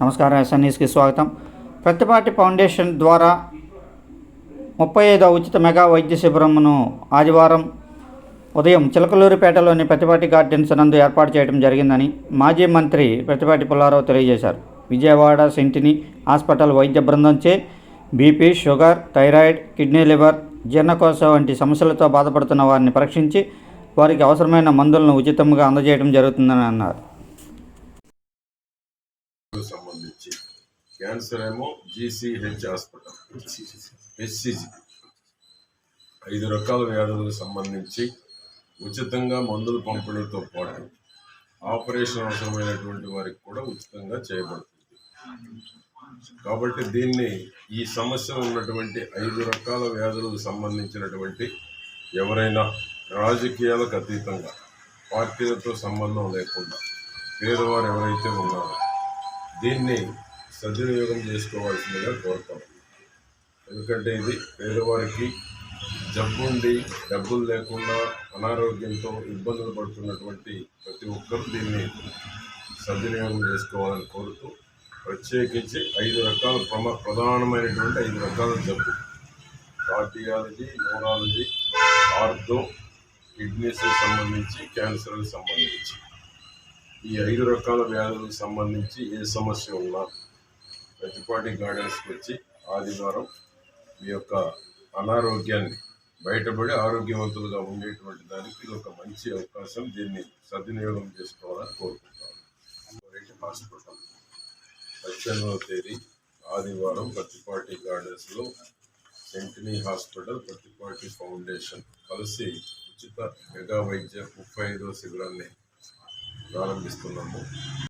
నమస్కారం ఎస్ఎన్ఈస్కి స్వాగతం. ప్రతిపాటి ఫౌండేషన్ ద్వారా ముప్పై ఐదో ఉచిత మెగా వైద్య శిబిరంను ఆదివారం ఉదయం చిలకలూరిపేటలోని ప్రతిపాటి గార్డెన్స్ నందు ఏర్పాటు చేయడం జరిగిందని మాజీ మంత్రి ప్రతిపాటి పుల్లారావు తెలియజేశారు. విజయవాడ సెంటిని హాస్పిటల్ వైద్య బృందంచే BP sugar thyroid kidney liver జీర్ణకోశ వంటి సమస్యలతో బాధపడుతున్న వారిని పరీక్షించి వారికి అవసరమైన మందులను ఉచితంగా అందజేయడం జరుగుతుందని అన్నారు సంబంధించి క్యాన్సర్ ఏమో జీసీహెచ్ హాస్పిటల్. హెచ్సిజి ఐదు రకాల వ్యాధులకు సంబంధించి ఉచితంగా మందులు పంపిణీతో పాటు ఆపరేషన్ అవసరమైనటువంటి వారికి కూడా ఉచితంగా చేయబడుతుంది. కాబట్టి దీన్ని ఈ సమస్య ఉన్నటువంటి ఐదు రకాల వ్యాధులకు సంబంధించినటువంటి ఎవరైనా రాజకీయాలకు అతీతంగా పార్టీలతో సంబంధం లేకుండా పేదవారు ఎవరైతే ఉన్నారో దీన్ని సద్వినియోగం చేసుకోవాల్సిందిగా కోరుతాం. ఎందుకంటే ఇది పేదవారికి జబ్బుండి డబ్బులు లేకుండా అనారోగ్యంతో ఇబ్బందులు పడుతున్నటువంటి ప్రతి ఒక్కరు దీన్ని సద్వినియోగం చేసుకోవాలని కోరుతూ ప్రత్యేకించి ఐదు రకాల ప్రమ ప్రధానమైనటువంటి ఐదు రకాల జబ్బు. కార్డియాలజీ న్యూరాలజీ ఆర్థో కిడ్నీస్కి సంబంధించి క్యాన్సర్కి సంబంధించి. ఈ ఐదు రకాల వ్యాధులకు సంబంధించి ఏ సమస్య ఉన్నా ప్రతిపాటి గార్డెన్స్కి వచ్చి ఆదివారం మీ యొక్క అనారోగ్యాన్ని బయటపడి ఆరోగ్యవంతులుగా ఉండేటువంటి దానికి ఇది ఒక మంచి అవకాశం. దీన్ని సద్వినియోగం చేసుకోవాలని కోరుకుంటాను రేటు హాస్పిటల్ పద్దెనిమిదవ తేదీ ఆదివారం ప్రతిపాటి గార్డెన్స్లో సెంటినీ హాస్పిటల్ ప్రతిపాటి ఫౌండేషన్ కలిసి ఉచిత మెగా వైద్య ముప్పై ఐదో శిబిరాన్ని ప్రారంభిస్తున్నాము.